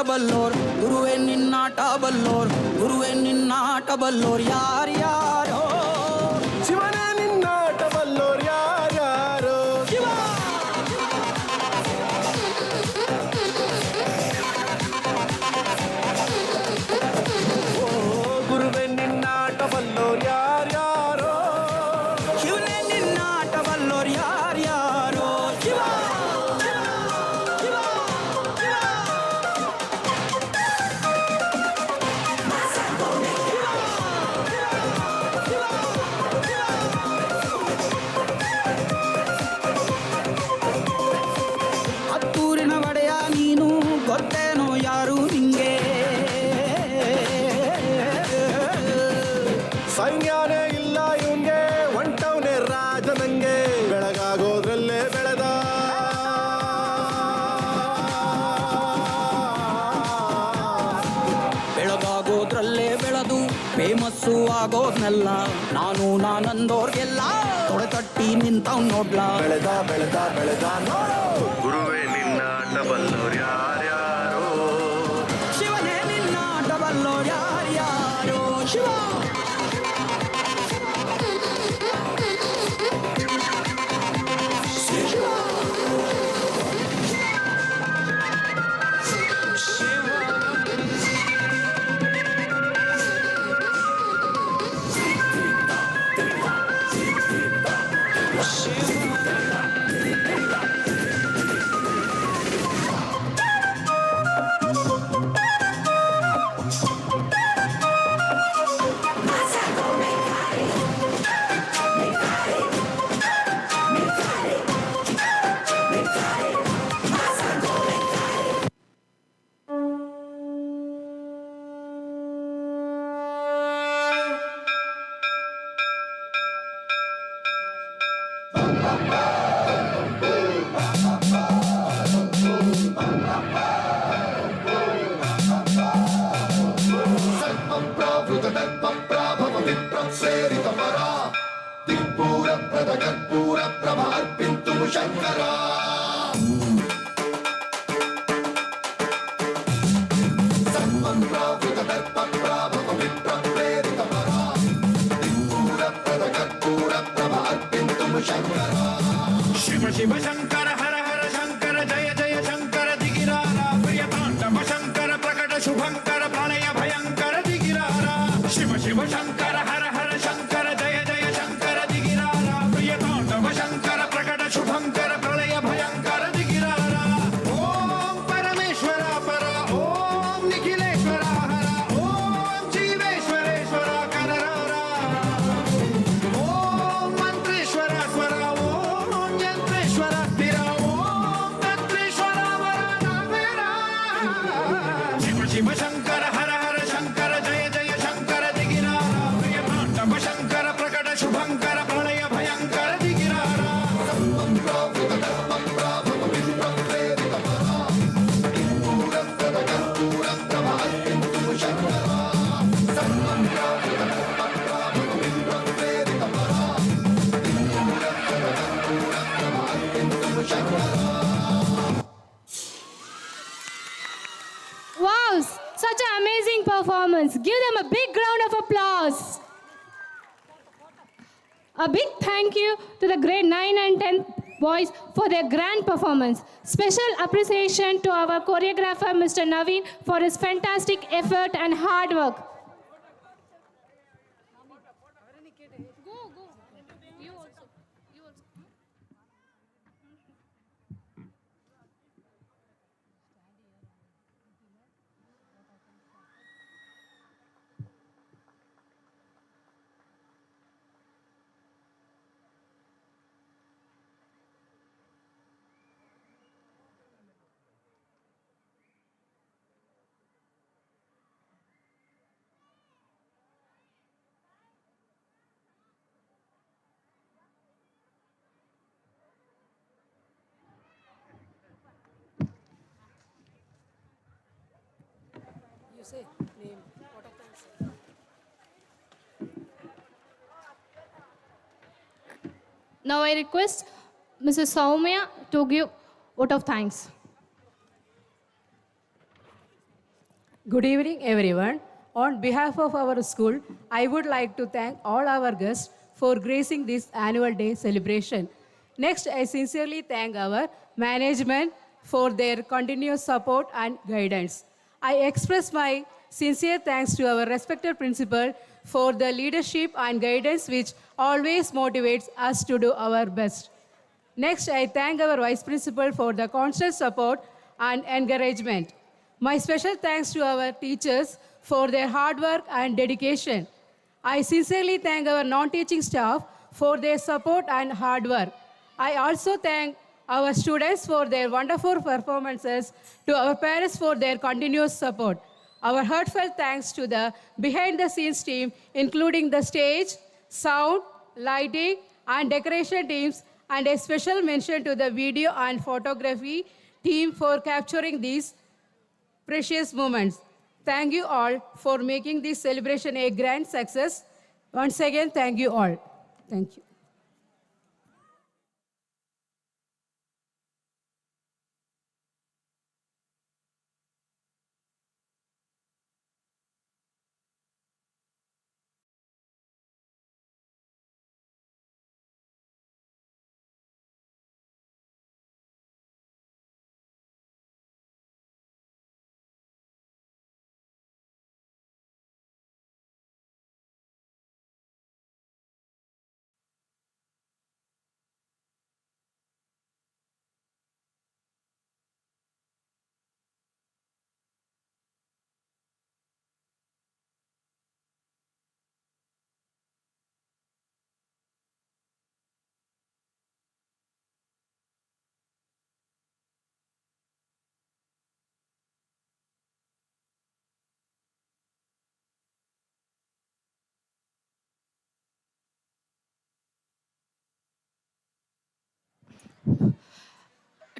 நின்னாட்ட பல்லோர் குருவே நின்னாட்ட பல்லோர் குருவே நின்னாட்ட பல்லோர் யார் யார்? ಫೇಮಸ್ಸು ಆಗೋದ್ನೆಲ್ಲ ನಾನು ನಾನಂದೋರ್ಗೆಲ್ಲ ತೊಡೆತಟ್ಟಿ ನಿಂತವ್ ನೋಡ್ಲಾ. ಬೆಳೆದ ಬೆಳೆದ ಬೆಳೆದ ನೋಡು. ಗುರುವೇ ನಿನ್ನ ಡಬಲ್ಲೋರ್ ಯಾರ್ಯಾರೋ? ಶಿವನೇ ನಿನ್ನ ಡಬಲ್ಲೋರ್ ಯಾರ್ಯಾರೋ? Shiva! Shankara. Shiva Shiva Shankara. Give them a big round of applause. A big thank you to the grade 9 and 10 boys for their grand performance. Special appreciation to our choreographer, Mr. Naveen, for his fantastic effort and hard work. Now I request Mrs. Soumya to give vote of thanks. Good evening, everyone. On behalf of our school, I would like to thank all our guests for gracing this annual day celebration. Next, I sincerely thank our management for their continuous support and guidance. I express my sincere thanks to our respected principal for the leadership and guidance which always motivates us to do our best. Next, I thank our Vice Principal for the constant support and encouragement. My special thanks to our teachers for their hard work and dedication. I sincerely thank our non teaching staff for their support and hard work. I also thank our students for their wonderful performances, to our parents for their continuous support. Our heartfelt thanks to the behind the scenes team, including the stage, sound, lighting, and decoration teams, and a special mention to the video and photography team for capturing these precious moments. Thank you all for making this celebration a grand success. Once again, thank you all. Thank you.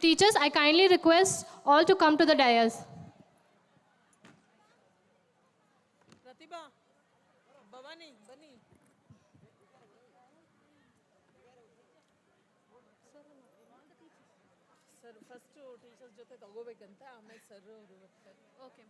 Teachers, I kindly request all to come to the dais. ಪ್ರತಿಭಾ ಭವಾನಿ ಬನ್ನಿ sir first teachers ಜೊತೆ ತಗೋಬೇಕಂತ ಆಮೇಲೆ sir ಅವರು Okay.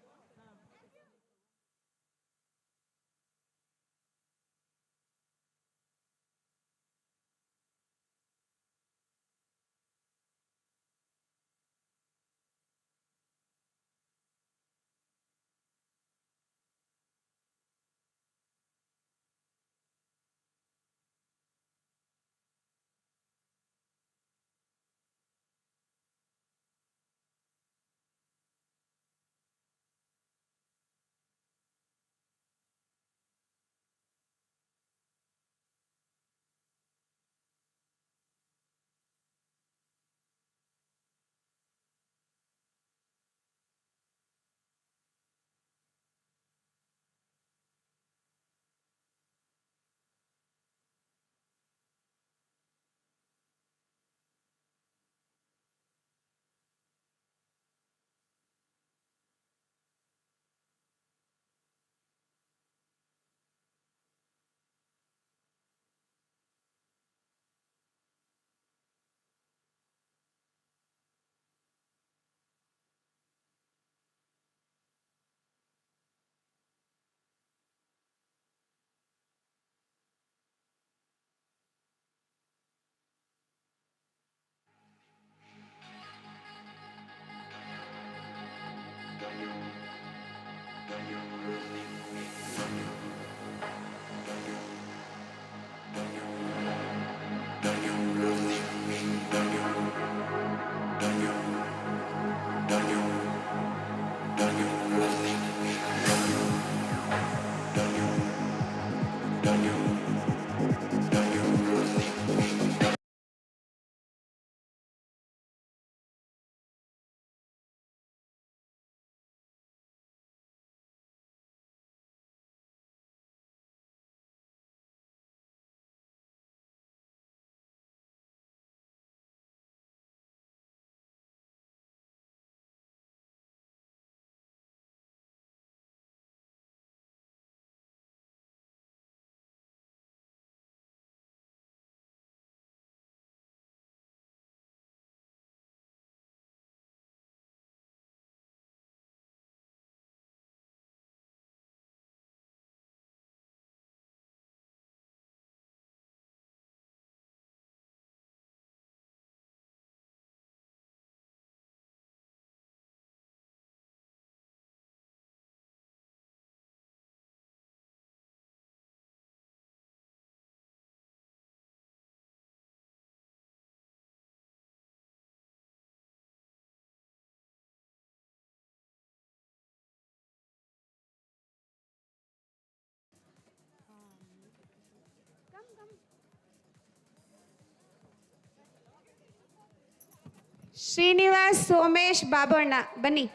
Srinivas Somesh Babanna ಬನ್ನಿ.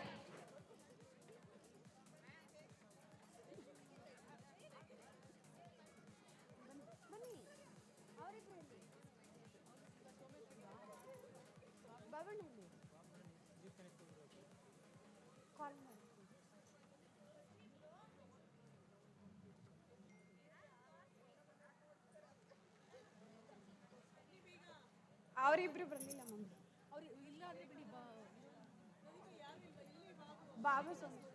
ಅವರಿಬ್ರು ಬರಲಿಲ್ಲ mummy Barbers was